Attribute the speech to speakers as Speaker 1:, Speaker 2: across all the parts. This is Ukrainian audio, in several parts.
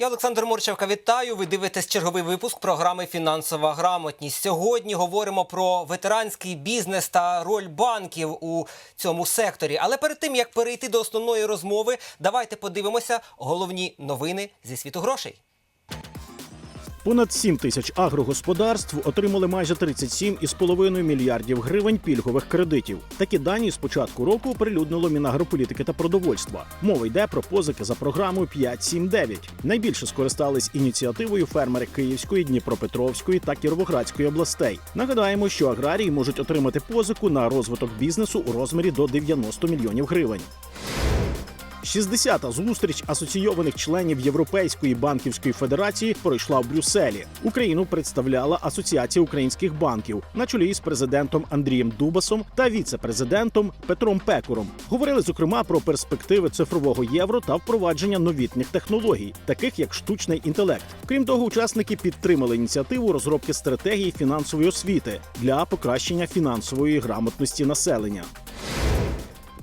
Speaker 1: Я Олександр Морчевка вітаю. Ви дивитесь черговий випуск програми Фінансова грамотність. Сьогодні говоримо про ветеранський бізнес та роль банків у цьому секторі. Але перед тим як перейти до основної розмови, давайте подивимося головні новини зі світу грошей.
Speaker 2: Понад 7 тисяч агрогосподарств отримали майже 37,5 мільярдів гривень пільгових кредитів. Такі дані з початку року оприлюднило Мінагрополітики та продовольства. Мова йде про позики за програмою 5.7.9. Найбільше скористались ініціативою фермери Київської, Дніпропетровської та Кіровоградської областей. Нагадаємо, що аграрії можуть отримати позику на розвиток бізнесу у розмірі до 90 мільйонів гривень. 60-та зустріч асоційованих членів Європейської банківської федерації пройшла в Брюсселі. Україну представляла Асоціація українських банків на чолі з президентом Андрієм Дубасом та віце-президентом Петром Пекуром. Говорили зокрема про перспективи цифрового євро та впровадження новітніх технологій, таких як штучний інтелект. Крім того, учасники підтримали ініціативу розробки стратегії фінансової освіти для покращення фінансової грамотності населення.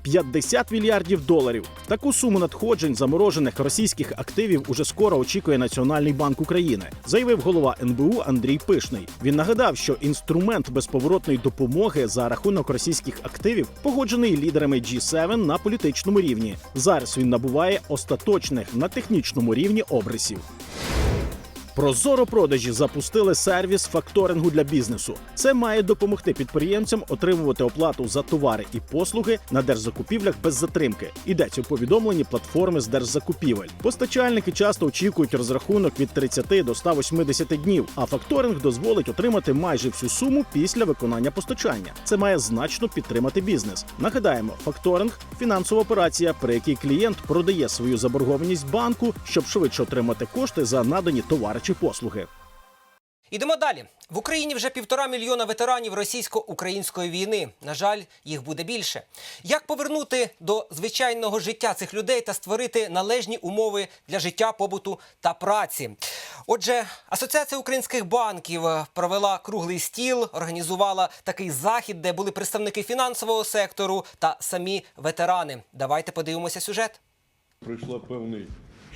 Speaker 2: 50 мільярдів доларів. Таку суму надходжень заморожених російських активів уже скоро очікує Національний банк України, заявив голова НБУ Андрій Пишний. Він нагадав, що інструмент безповоротної допомоги за рахунок російських активів погоджений лідерами G7 на політичному рівні. Зараз він набуває остаточних на технічному рівні обрисів. Прозоро продажі запустили сервіс факторингу для бізнесу. Це має допомогти підприємцям отримувати оплату за товари і послуги на держзакупівлях без затримки. Йдеться у повідомленні платформи з держзакупівель. Постачальники часто очікують розрахунок від 30 до 180 днів, а факторинг дозволить отримати майже всю суму після виконання постачання. Це має значно підтримати бізнес. Нагадаємо, факторинг фінансова операція, при якій клієнт продає свою заборгованість банку, щоб швидше отримати кошти за надані товари чи послуги.
Speaker 1: Ідемо далі. В Україні вже півтора мільйона ветеранів російсько-української війни. На жаль, їх буде більше. Як повернути до звичайного життя цих людей та створити належні умови для життя, побуту та праці? Отже, Асоціація українських банків е, провела круглий стіл, організувала такий захід, де були представники фінансового сектору та самі ветерани. Давайте подивимося сюжет.
Speaker 3: пройшла певний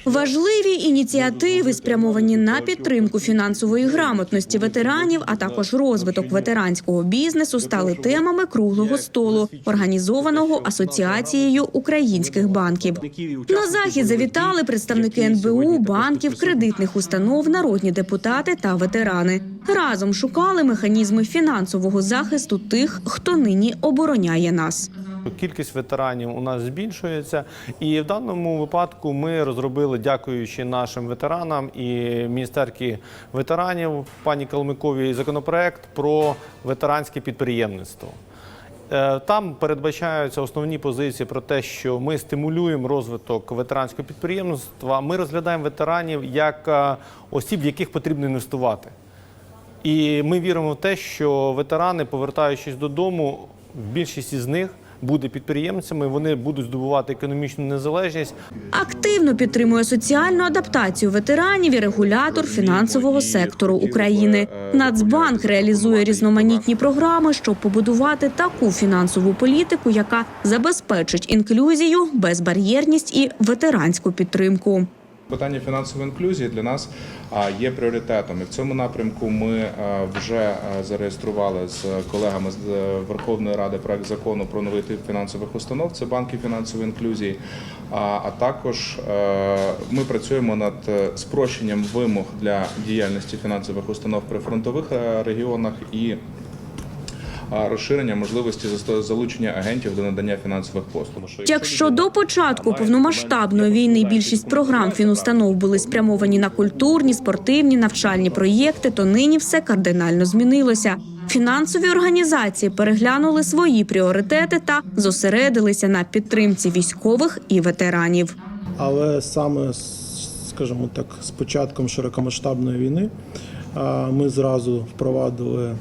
Speaker 4: Важливі ініціативи спрямовані на підтримку фінансової грамотності ветеранів, а також розвиток ветеранського бізнесу, стали темами круглого столу, організованого асоціацією українських банків. На захід завітали представники НБУ, банків, кредитних установ, народні депутати та ветерани. Разом шукали механізми фінансового захисту тих, хто нині обороняє нас.
Speaker 5: Кількість ветеранів у нас збільшується, і в даному випадку ми розробили, дякуючи нашим ветеранам і міністерки ветеранів пані Калмиковій, законопроект про ветеранське підприємництво. Е, Там передбачаються основні позиції про те, що ми стимулюємо розвиток ветеранського підприємництва. Ми розглядаємо ветеранів як е, осіб, в яких потрібно інвестувати. І ми віримо в те, що ветерани, повертаючись додому, більшість із них буде підприємцями, вони будуть здобувати економічну незалежність.
Speaker 4: Активно підтримує соціальну адаптацію ветеранів і регулятор фінансового сектору України. Нацбанк реалізує різноманітні програми, щоб побудувати таку фінансову політику, яка забезпечить інклюзію, безбар'єрність і ветеранську підтримку.
Speaker 6: Питання фінансової інклюзії для нас є пріоритетом. І в цьому напрямку ми вже зареєстрували з колегами з е, Верховної Ради проект закону про новий тип фінансових установ. Це банки фінансової інклюзії. А, також е, ми працюємо над е, спрощенням вимог для діяльності фінансових установ при фронтових е, регіонах і розширення можливості залучення агентів до надання фінансових послуг.
Speaker 4: Якщо до початку повномасштабної війни більшість програм фінустанов були спрямовані на культурні, спортивні, навчальні проєкти, то нині все кардинально змінилося. Фінансові організації переглянули свої пріоритети та зосередилися на підтримці військових і ветеранів.
Speaker 7: Але саме скажімо так, з початком широкомасштабної війни ми зразу впровадили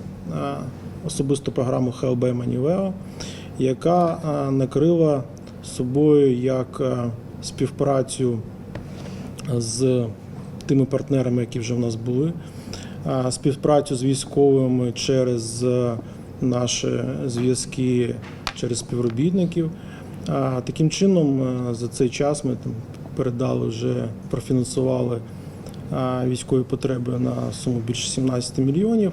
Speaker 7: особисту програму HLB Maniveo, яка накрила собою як співпрацю з тими партнерами, які вже в нас були, співпрацю з військовими через е, наші зв'язки через співробітників. Таким чином, е, за цей час ми там передали вже профінансували військові потреби на суму більше 17 мільйонів.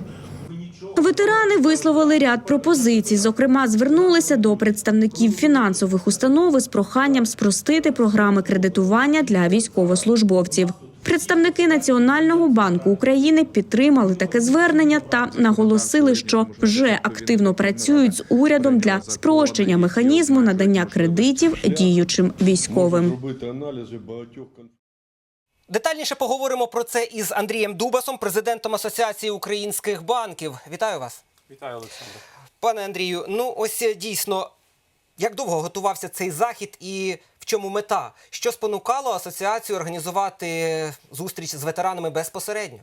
Speaker 8: Ветерани висловили ряд пропозицій. Зокрема, звернулися до представників фінансових установ із проханням спростити програми кредитування для військовослужбовців. Представники Національного банку України підтримали таке звернення та наголосили, що вже активно працюють з урядом для спрощення механізму надання кредитів діючим військовим.
Speaker 3: Робити аналізи багатьох кон-
Speaker 1: Детальніше поговоримо про це із Андрієм Дубасом, президентом Асоціації українських банків. Вітаю вас.
Speaker 4: Вітаю, Олександр.
Speaker 1: Пане Андрію, ну ось е, дійсно, як довго готувався цей захід і в чому мета? Що спонукало асоціацію організувати зустріч з ветеранами безпосередньо?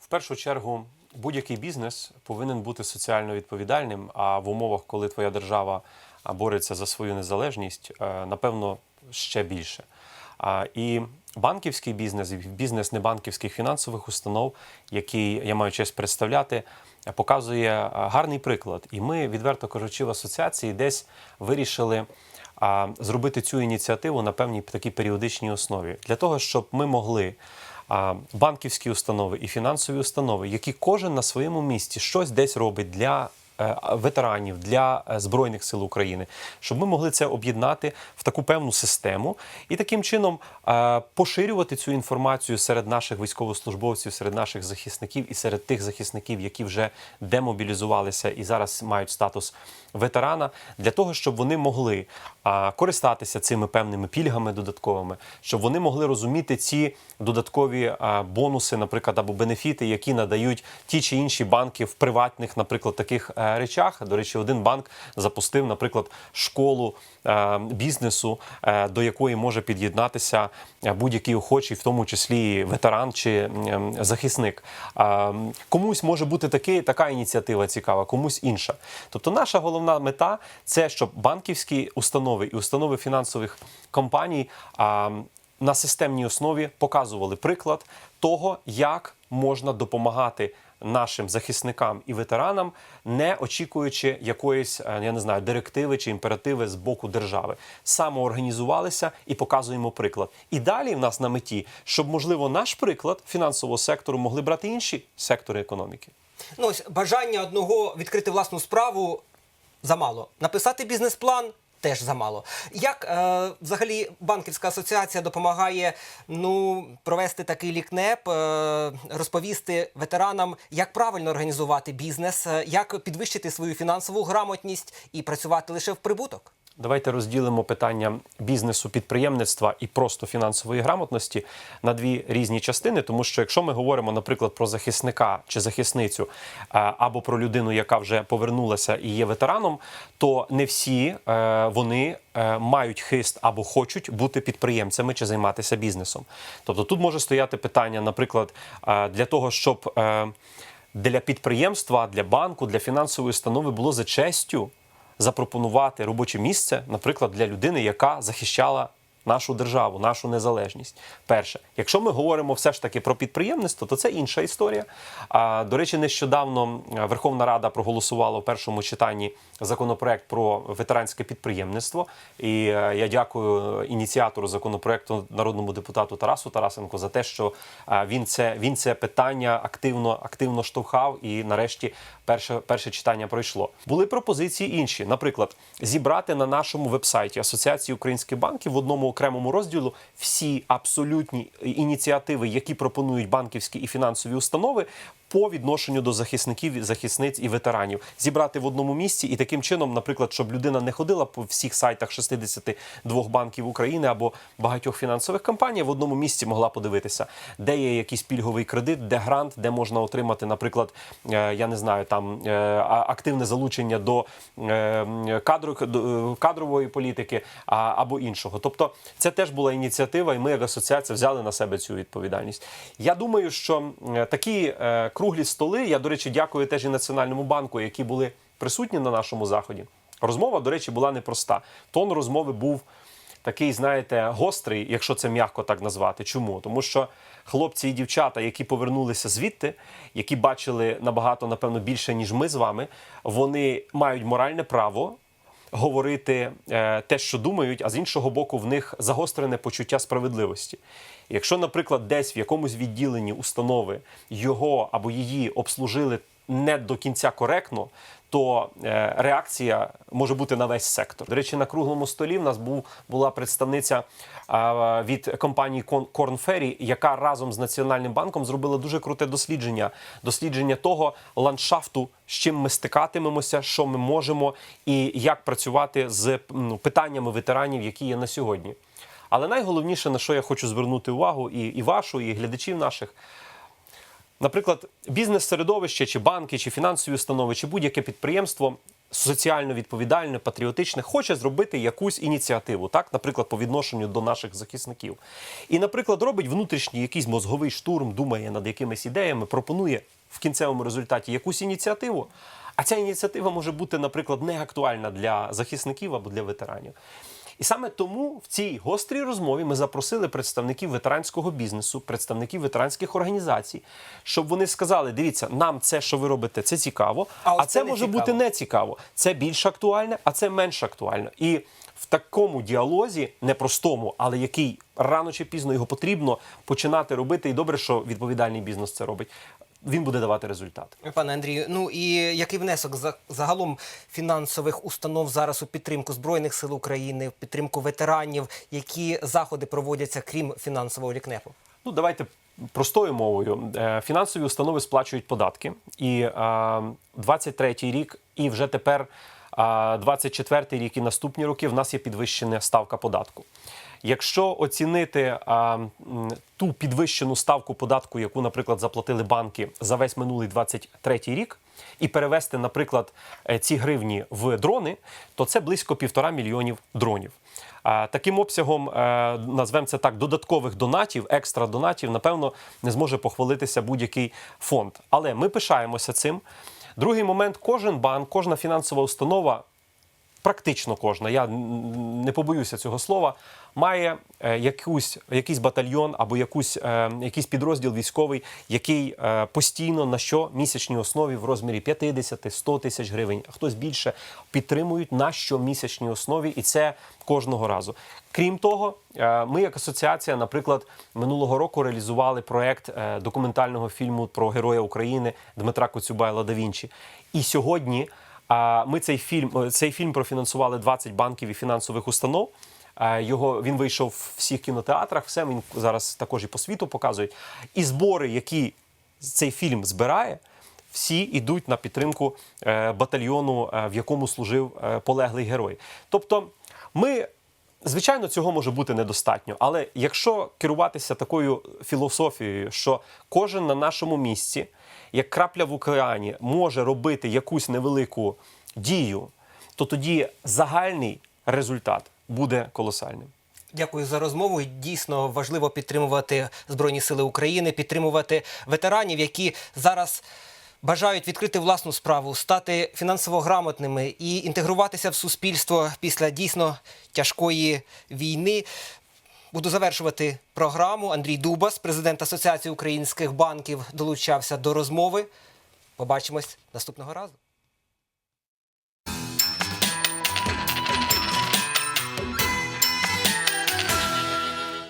Speaker 4: В першу чергу, будь-який бізнес повинен бути соціально відповідальним. А в умовах, коли твоя держава бореться за свою незалежність, е, напевно, ще більше. І банківський бізнес, бізнес небанківських фінансових установ, який я маю честь представляти, показує гарний приклад. І ми, відверто кажучи, в асоціації десь вирішили зробити цю ініціативу на певній такій періодичній основі для того, щоб ми могли банківські установи і фінансові установи, які кожен на своєму місці щось десь робить для ветеранів, для е, Збройних сил України, щоб ми могли це об'єднати в таку певну систему і таким чином е, поширювати цю інформацію серед наших військовослужбовців, серед наших захисників і серед тих захисників, які вже демобілізувалися і зараз мають статус ветерана, для того, щоб вони могли користатися цими певними пільгами додатковими, щоб вони могли розуміти ці додаткові бонуси, наприклад, або бенефіти, які надають ті чи інші банки в приватних, наприклад, таких е, речах. До речі, один банк запустив, наприклад, школу е, бізнесу, е, до якої може під'єднатися е, будь-який охочий, в тому числі ветеран чи захисник. Комусь може бути таки, така ініціатива цікава, комусь інша. Тобто, наша головна мета це щоб банківські установи і установи фінансових компаній. На системній основі показували приклад того, як можна допомагати нашим захисникам і ветеранам, не очікуючи якоїсь, е, я не знаю, директиви чи імперативи з боку держави. Самоорганізувалися і показуємо приклад. І далі в нас на меті, щоб можливо наш приклад фінансового сектору могли брати інші сектори економіки.
Speaker 1: Ну ось бажання одного відкрити власну справу замало. Написати бізнес-план. Теж замало. Як е, взагалі банківська асоціація допомагає ну провести такий лікнеп, е, розповісти ветеранам, як правильно організувати бізнес, е, як підвищити свою фінансову грамотність і працювати лише в прибуток?
Speaker 4: Давайте розділимо питання бізнесу, підприємництва і просто фінансової грамотності на дві різні частини. Тому що якщо ми говоримо, наприклад, про захисника чи захисницю е, або про людину, яка вже повернулася і є ветераном, то не всі е, вони е, мають хист або хочуть бути підприємцями чи займатися бізнесом. Тобто тут може стояти питання, наприклад, для того, щоб для підприємства, для банку, для фінансової установи було за честю запропонувати робоче місце, наприклад, для людини, яка захищала нашу державу, нашу незалежність. Перше, якщо ми говоримо все ж таки про підприємництво, то це інша історія. А до речі, нещодавно е, Верховна Рада проголосувала в першому читанні законопроект про ветеранське підприємництво. І е, я дякую ініціатору законопроекту народному депутату Тарасу Тарасенко за те, що е, він це він це питання активно активно штовхав і нарешті перше, перше читання пройшло. Були пропозиції інші, наприклад, зібрати на нашому вебсайті Асоціації українських банків в одному окремому розділу всі абсолютні ініціативи, які пропонують банківські і фінансові установи. По відношенню до захисників, захисниць і ветеранів зібрати в одному місці, і таким чином, наприклад, щоб людина не ходила по всіх сайтах 62 банків України або багатьох фінансових компаній, в одному місці могла подивитися, де є якийсь пільговий кредит, де грант, де можна отримати, наприклад, е, я не знаю, там е, активне залучення до е, кадрової політики або іншого. Тобто, це теж була ініціатива, і ми, як асоціація, взяли на себе цю відповідальність. Я думаю, що такі е, круглі столи. Я, до речі, дякую теж і Національному банку, які були присутні на нашому заході. Розмова, до речі, була непроста. Тон розмови був такий, знаєте, гострий, якщо це м'яко так назвати. Чому? Тому що хлопці і дівчата, які повернулися звідти, які бачили набагато, напевно, більше, ніж ми з вами, вони мають моральне право говорити е, те, що думають, а з іншого боку, в них загострене почуття справедливості. Якщо, наприклад, десь в якомусь відділенні установи його або її обслужили не до кінця коректно, то е, реакція може бути на весь сектор. До речі, на круглому столі в нас був була представниця від компанії Корн Ferry, яка разом з Національним банком зробила дуже круте дослідження. Дослідження того ландшафту, з чим ми стикатимемося, що ми можемо, і як працювати з ну, питаннями ветеранів, які є на сьогодні. Але найголовніше, на що я хочу звернути увагу, і, і вашу, і глядачів наших. Наприклад, бізнес-середовище, чи банки, чи фінансові установи, чи будь-яке підприємство соціально відповідальне, патріотичне, хоче зробити якусь ініціативу, так, наприклад, по відношенню до наших захисників. І, наприклад, робить внутрішній якийсь мозговий штурм, думає над якимись ідеями, пропонує в кінцевому результаті якусь ініціативу. А ця ініціатива може бути, наприклад, не актуальна для захисників або для ветеранів. І саме тому в цій гострій розмові ми запросили представників ветеранського бізнесу, представників ветеранських організацій, щоб вони сказали: дивіться, нам це, що ви робите, це цікаво,
Speaker 1: А
Speaker 4: а,
Speaker 1: це
Speaker 4: це може
Speaker 1: цікаво».
Speaker 4: бути не цікаво. Це більш актуальне, а це менш актуально. І в такому діалозі, непростому, але який рано чи пізно його потрібно починати робити. І добре, що відповідальний бізнес це робить. Він буде давати результат.
Speaker 1: Пане Андрію, ну і який внесок за- загалом фінансових установ зараз у підтримку Збройних сил України, в підтримку ветеранів, які заходи проводяться крім фінансового лікнепу?
Speaker 4: Ну, давайте простою мовою. Е, Фінансові установи сплачують податки. І е, 23-й рік, і вже тепер е, 24-й рік і наступні роки в нас є підвищена ставка податку. Якщо оцінити м, ту підвищену ставку податку, яку, наприклад, заплатили банки за весь минулий 23-й рік, і перевести, наприклад, е, ці гривні в дрони, то це близько півтора мільйонів дронів. А, Таким обсягом, е, назвемо це так, додаткових донатів, екстра донатів, напевно, не зможе похвалитися будь-який фонд. Але ми пишаємося цим. Другий момент: кожен банк, кожна фінансова установа практично кожна, я не побоюся цього слова, має е, якусь, якийсь батальйон або якусь, е, якийсь підрозділ військовий, який е, постійно на щомісячній основі в розмірі 50-100 тисяч гривень, а хтось більше підтримують на щомісячній основі, і це кожного разу. Крім того, ми як асоціація, наприклад, минулого року реалізували проект документального фільму про героя України Дмитра Коцюбайла да Вінчі. І сьогодні а ми цей фільм, е, цей фільм профінансували 20 банків і фінансових установ. Е, Його він вийшов в всіх кінотеатрах. Все він зараз також і по світу показують. І збори, які цей фільм збирає, всі йдуть на підтримку е, батальйону, в якому служив полеглий герой. Тобто, ми. Звичайно, цього може бути недостатньо, але якщо керуватися такою філософією, що кожен на нашому місці, як крапля в океані, може робити якусь невелику дію, то тоді загальний результат буде колосальним.
Speaker 1: Дякую за розмову. Дійсно важливо підтримувати Збройні Сили України, підтримувати ветеранів, які зараз бажають відкрити власну справу, стати фінансово грамотними і інтегруватися в суспільство після дійсно тяжкої війни. Буду завершувати програму. Андрій Дубас, президент Асоціації українських банків, долучався до розмови. Побачимось наступного разу.